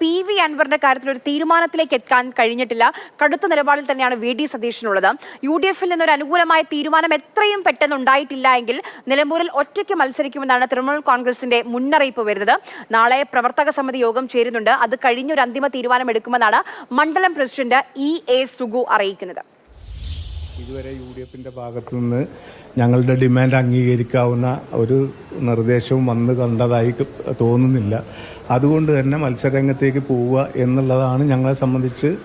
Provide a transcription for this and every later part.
P V അൻവറിന്റെ കാര്യത്തിൽ ഒരു തീരുമാനത്തിലേക്ക് എത്താൻ കഴിഞ്ഞിട്ടില്ല. കടുത്ത നിലപാടിൽ തന്നെയാണ് വി ഡി സതീഷിനുള്ളത്. യു ഡി എഫിൽ നിന്നൊരു അനുകൂലമായ തീരുമാനം എത്രയും പെട്ടെന്ന് ഉണ്ടായിട്ടില്ല എങ്കിൽ നിലമ്പൂരിൽ ഒറ്റയ്ക്ക് മത്സരിക്കുമെന്നാണ് തൃണമൂൽ കോൺഗ്രസിന്റെ മുന്നറിയിപ്പ് വരുന്നത്. നാളെ പ്രവർത്തക സമിതി യോഗം ചേരുന്നുണ്ട്. അത് കഴിഞ്ഞൊരു അന്തിമ തീരുമാനം എടുക്കുമെന്നാണ് മണ്ഡലം പ്രസിഡന്റ് ഇ എ സുഗു അറിയിക്കുന്നത്. ഇതുവരെ യു ഡി എഫിന്റെ ഭാഗത്തു നിന്ന് ഞങ്ങളുടെ ഡിമാൻഡ് അംഗീകരിക്കാവുന്ന ഒരു നിർദ്ദേശവും വന്ന് കണ്ടതായി തോന്നുന്നില്ല. അതുകൊണ്ട് തന്നെ മത്സരരംഗത്തേക്ക് പോവുക എന്നുള്ളതാണ് ഞങ്ങളെ സംബന്ധിച്ച്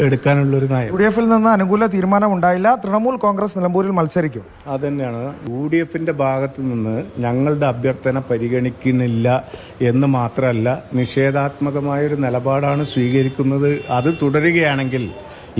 എടുക്കാനുള്ളൊരു നയം. യു ഡി എഫിൽ നിന്ന് അനുകൂല തീരുമാനം ഉണ്ടായില്ല. തൃണമൂൽ കോൺഗ്രസ് നിലമ്പൂരിൽ മത്സരിക്കും. അതന്നെയാണ്. യു ഡി എഫിന്റെ ഭാഗത്തു നിന്ന് ഞങ്ങളുടെ അഭ്യർത്ഥന പരിഗണിക്കുന്നില്ല എന്ന് മാത്രമല്ല നിഷേധാത്മകമായൊരു നിലപാടാണ് സ്വീകരിക്കുന്നത്. അത് തുടരുകയാണെങ്കിൽ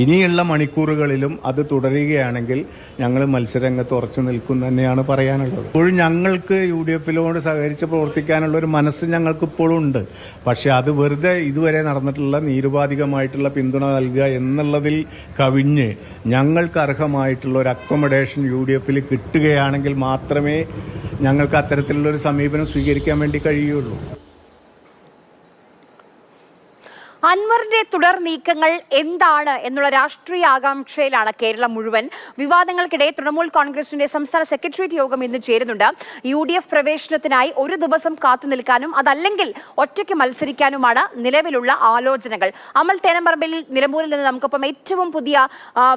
ഇനിയുള്ള മണിക്കൂറുകളിലും അത് തുടരുകയാണെങ്കിൽ ഞങ്ങൾ മത്സരരംഗത്ത് ഉറച്ചു നിൽക്കും തന്നെയാണ് പറയാനുള്ളത്. ഇപ്പോഴും ഞങ്ങൾക്ക് യു ഡി എഫിലോട് സഹകരിച്ച് പ്രവർത്തിക്കാനുള്ള ഒരു മനസ്സ് ഞങ്ങൾക്ക് ഇപ്പോഴും ഉണ്ട്. പക്ഷെ അത് വെറുതെ ഇതുവരെ നടന്നിട്ടുള്ള നിരുപാധികമായിട്ടുള്ള പിന്തുണ നൽകുക എന്നുള്ളതിൽ കവിഞ്ഞ് ഞങ്ങൾക്ക് അർഹമായിട്ടുള്ള ഒരു അക്കോമഡേഷൻ യു ഡി എഫിൽ കിട്ടുകയാണെങ്കിൽ മാത്രമേ ഞങ്ങൾക്ക് അത്തരത്തിലുള്ള ഒരു സമീപനം സ്വീകരിക്കാൻ വേണ്ടി കഴിയുള്ളൂ അൻവറിന്റെ തുടർ നീക്കങ്ങൾ എന്താണ് എന്നുള്ള രാഷ്ട്രീയ ആകാംക്ഷയിലാണ് കേരളം മുഴുവൻ. വിവാദങ്ങൾക്കിടെ തൃണമൂൽ കോൺഗ്രസിന്റെ സംസ്ഥാന സെക്രട്ടേറിയറ്റ് യോഗം ഇന്ന് ചേരുന്നുണ്ട്. യു ഡി എഫ് പ്രവേശനത്തിനായി ഒരു ദിവസം കാത്തു നിൽക്കാനും അതല്ലെങ്കിൽ ഒറ്റയ്ക്ക് മത്സരിക്കാനുമാണ് നിലവിലുള്ള ആലോചനകൾ. അമൽ തേനമ്പറമ്പിൽ നിലമ്പൂരിൽ നിന്ന് നമുക്കൊപ്പം ഏറ്റവും പുതിയ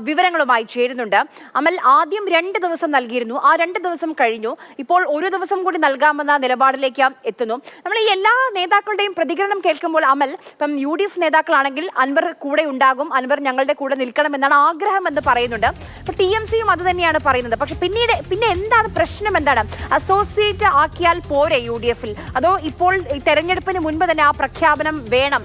വിവരങ്ങളുമായി ചേരുന്നുണ്ട്. അമൽ ആദ്യം രണ്ട് ദിവസം നൽകിയിരുന്നു. ആ രണ്ട് ദിവസം കഴിഞ്ഞു. ഇപ്പോൾ ഒരു ദിവസം കൂടി നൽകാമെന്ന നിലപാടിലേക്ക് എത്തുന്നു. നമ്മൾ ഈ എല്ലാ നേതാക്കളുടെയും പ്രതികരണം കേൾക്കുമ്പോൾ അമൽ ഇപ്പം യു ഡി എഫ് നേതാക്കളാണെങ്കിൽ അൻവർ കൂടെ ഉണ്ടാകും. അൻവർ ഞങ്ങളുടെ കൂടെ നിൽക്കണം എന്നാണ് ആഗ്രഹം എന്ന് പറയുന്നുണ്ട്. അപ്പൊ ടി എം സിയും അത് തന്നെയാണ് പറയുന്നത്. പക്ഷെ പിന്നീട് പിന്നെ എന്താണ് പ്രശ്നം എന്താണ്? അസോസിയേറ്റ് ആക്കിയാൽ പോരെ യു ഡി എഫിൽ? അതോ ഇപ്പോൾ തെരഞ്ഞെടുപ്പിന് മുൻപ് തന്നെ ആ പ്രഖ്യാപനം വേണം.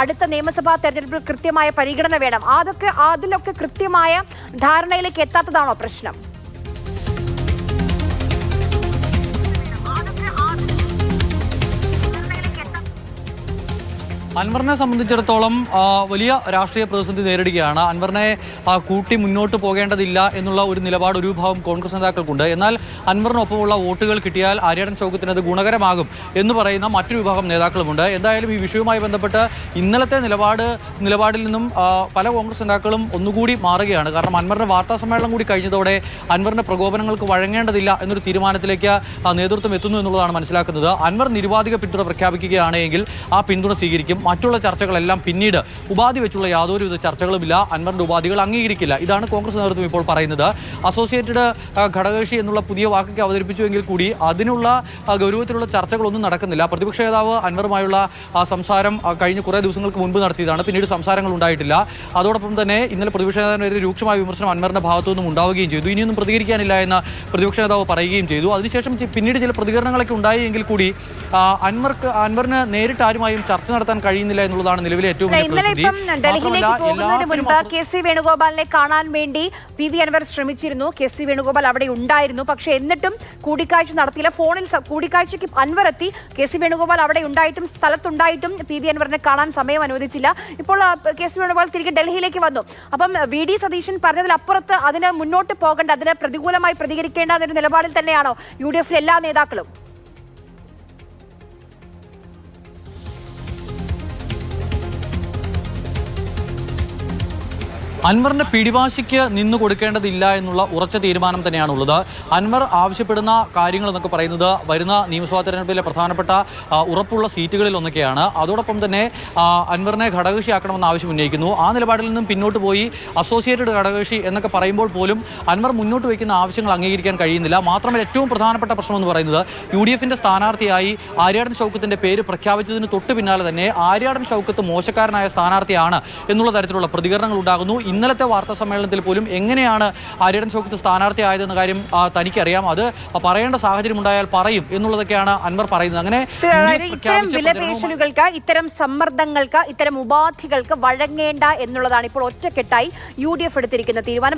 അടുത്ത നിയമസഭാ തെരഞ്ഞെടുപ്പിൽ കൃത്യമായ പരിഗണന വേണം. അതൊക്കെ അതിലൊക്കെ കൃത്യമായ ധാരണയിലേക്ക് എത്താത്തതാണോ പ്രശ്നം? അൻവറിനെ സംബന്ധിച്ചിടത്തോളം വലിയ രാഷ്ട്രീയ പ്രതിസന്ധി നേരിടുകയാണ്. അൻവറിനെ കൂട്ടി മുന്നോട്ട് പോകേണ്ടതില്ല എന്നുള്ള ഒരു നിലപാട് ഒരു വിഭാഗം കോൺഗ്രസ് നേതാക്കൾക്കുണ്ട്. എന്നാൽ അൻവറിനൊപ്പമുള്ള വോട്ടുകൾ കിട്ടിയാൽ ആര്യാടൻ ചൗക്കത്തിന് അത് ഗുണകരമാകും എന്ന് പറയുന്ന മറ്റൊരു വിഭാഗം നേതാക്കളുമുണ്ട്. എന്തായാലും ഈ വിഷയവുമായി ബന്ധപ്പെട്ട് ഇന്നലത്തെ നിലപാട് നിലപാടിൽ നിന്നും പല കോൺഗ്രസ് നേതാക്കളും ഒന്നുകൂടി മാറുകയാണ്. കാരണം അൻവറിന് വാർത്താ സമ്മേളനം കൂടി കഴിഞ്ഞതോടെ അൻവറിന്റെ പ്രകോപനങ്ങൾക്ക് വഴങ്ങേണ്ടതില്ല എന്നൊരു തീരുമാനത്തിലേക്ക് നേതൃത്വം എത്തുന്നു എന്നുള്ളതാണ് മനസ്സിലാക്കുന്നത്. അൻവർ നിരുപാധിക പിന്തുണ പ്രഖ്യാപിക്കുകയാണെങ്കിൽ ആ പിന്തുണ സ്വീകരിക്കും. മറ്റുള്ള ചർച്ചകളെല്ലാം പിന്നീട് ഉപാധി വെച്ചുള്ള യാതൊരുവിധ ചർച്ചകളുമില്ല. അൻവറിന്റെ ഉപാധികൾ അംഗീകരിക്കില്ല. ഇതാണ് കോൺഗ്രസ് നേതൃത്വം ഇപ്പോൾ പറയുന്നത്. അസോസിയേറ്റഡ് ഘടകകക്ഷി എന്നുള്ള പുതിയ വാക്കൊക്കെ അവതരിപ്പിച്ചുവെങ്കിൽ കൂടി അതിനുള്ള ഗൗരവത്തിലുള്ള ചർച്ചകളൊന്നും നടക്കുന്നില്ല. പ്രതിപക്ഷ നേതാവ് അൻവറുമായുള്ള സംസാരം കഴിഞ്ഞ കുറേ ദിവസങ്ങൾക്ക് മുൻപ് നടത്തിയതാണ്. പിന്നീട് സംസാരങ്ങൾ ഉണ്ടായിട്ടില്ല. അതോടൊപ്പം തന്നെ ഇന്നലെ പ്രതിപക്ഷ നേതാവിനെതിരെ രൂക്ഷമായ വിമർശനം അൻവറിന്റെ ഭാഗത്തുനിന്നും ഉണ്ടാവുകയും ചെയ്തു. ഇനിയൊന്നും പ്രതികരിക്കാനില്ല എന്ന് പ്രതിപക്ഷ നേതാവ് പറയുകയും ചെയ്തു. അതിനുശേഷം പിന്നീട് ചില പ്രതികരണങ്ങളൊക്കെ ഉണ്ടായി എങ്കിൽ കൂടി അൻവർക്ക് അൻവറിന് നേരിട്ട് ആരുമായും ചർച്ച നടത്താൻ കഴിയുന്നില്ല എന്നുള്ളതാണ് നിലവിലെ ഏറ്റവും വലിയ ഇന്നലെ ഇപ്പം ഡൽഹിയിലേക്ക് പോകുന്നതിന് മുൻപ് കെ സി വേണുഗോപാലിനെ കാണാൻ വേണ്ടി പി വി അൻവർ ശ്രമിച്ചിരുന്നു. കെ സി വേണുഗോപാൽ അവിടെ ഉണ്ടായിരുന്നു. പക്ഷെ എന്നിട്ടും കൂടിക്കാഴ്ച നടത്തിയില്ല. ഫോണിൽ കൂടിക്കാഴ്ചയ്ക്ക് അൻവർ എത്തി. കെ സി വേണുഗോപാൽ അവിടെ ഉണ്ടായിട്ടും സ്ഥലത്തുണ്ടായിട്ടും പി വി അൻവറിനെ കാണാൻ സമയം അനുവദിച്ചില്ല. ഇപ്പോൾ കെ സി വേണുഗോപാൽ തിരികെ ഡൽഹിയിലേക്ക് വന്നു. അപ്പം വി ഡി സതീശൻ പറഞ്ഞതിലപ്പുറത്ത് അതിന് മുന്നോട്ട് പോകേണ്ട അതിന് പ്രതികൂലമായി പ്രതികരിക്കേണ്ട എന്നൊരു നിലപാടിൽ തന്നെയാണോ യു ഡി എഫിലെ എല്ലാ നേതാക്കളും? അൻവറിന്റെ പിടിവാശിക്ക് നിന്ന് കൊടുക്കേണ്ടതില്ല എന്നുള്ള ഉറച്ച തീരുമാനം തന്നെയാണ് ഉള്ളത് അൻവർ ആവശ്യപ്പെടുന്ന കാര്യങ്ങൾ എന്നൊക്കെ പറയുന്നത് വരുന്ന നിയമസഭാ തെരഞ്ഞെടുപ്പിലെ പ്രധാനപ്പെട്ട ഉറപ്പുള്ള സീറ്റുകളിൽ ഒന്നൊക്കെയാണ്. അതോടൊപ്പം തന്നെ അൻവറിനെ ഘടകകക്ഷിയാക്കണമെന്ന് ആവശ്യം ഉന്നയിക്കുന്നു. ആ നിലപാടിൽ നിന്നും പിന്നോട്ട് പോയി അസോസിയേറ്റഡ് ഘടകകക്ഷി എന്നൊക്കെ പറയുമ്പോൾ പോലും അൻവർ മുന്നോട്ട് വയ്ക്കുന്ന ആവശ്യങ്ങൾ അംഗീകരിക്കാൻ കഴിയുന്നില്ല. മാത്രമല്ല ഏറ്റവും പ്രധാനപ്പെട്ട പ്രശ്നം എന്ന് പറയുന്നത് യു ഡി എഫിന്റെ സ്ഥാനാർത്ഥിയായി ആര്യാടൻ ഷൗക്കത്തിന്റെ പേര് പ്രഖ്യാപിച്ചതിന് തൊട്ട് പിന്നാലെ തന്നെ ആര്യാടൻ ഷൗക്കത്ത് മോശക്കാരനായ സ്ഥാനാർത്ഥിയാണ് എന്നുള്ള തരത്തിലുള്ള പ്രതികരണങ്ങൾ ഉണ്ടാകുന്നു. ഇന്നലത്തെ വാർത്താ സമ്മേളനത്തിൽ പോലും എങ്ങനെയാണ് ആര്യാടൻ ഷൗക്കത്ത് സ്ഥാനാർത്ഥിയായതെന്ന കാര്യം ആ, തനിക്കറിയാം. അത് പറയേണ്ട സാഹചര്യം ഉണ്ടായാൽ പറയും എന്നുള്ളതൊക്കെയാണ് അൻവർ പറയുന്നത്. അങ്ങനെ ഇത്തരം വിലപേശലുകൾക്ക് ഇത്തരം സമ്മർദ്ദങ്ങൾക്ക് ഇത്തരം ഉപാധികൾക്ക് വഴങ്ങേണ്ട എന്നുള്ളതാണ് ഇപ്പോൾ ഒറ്റക്കെട്ടായി യു ഡി എഫ് എടുത്തിരിക്കുന്ന തീരുമാനം.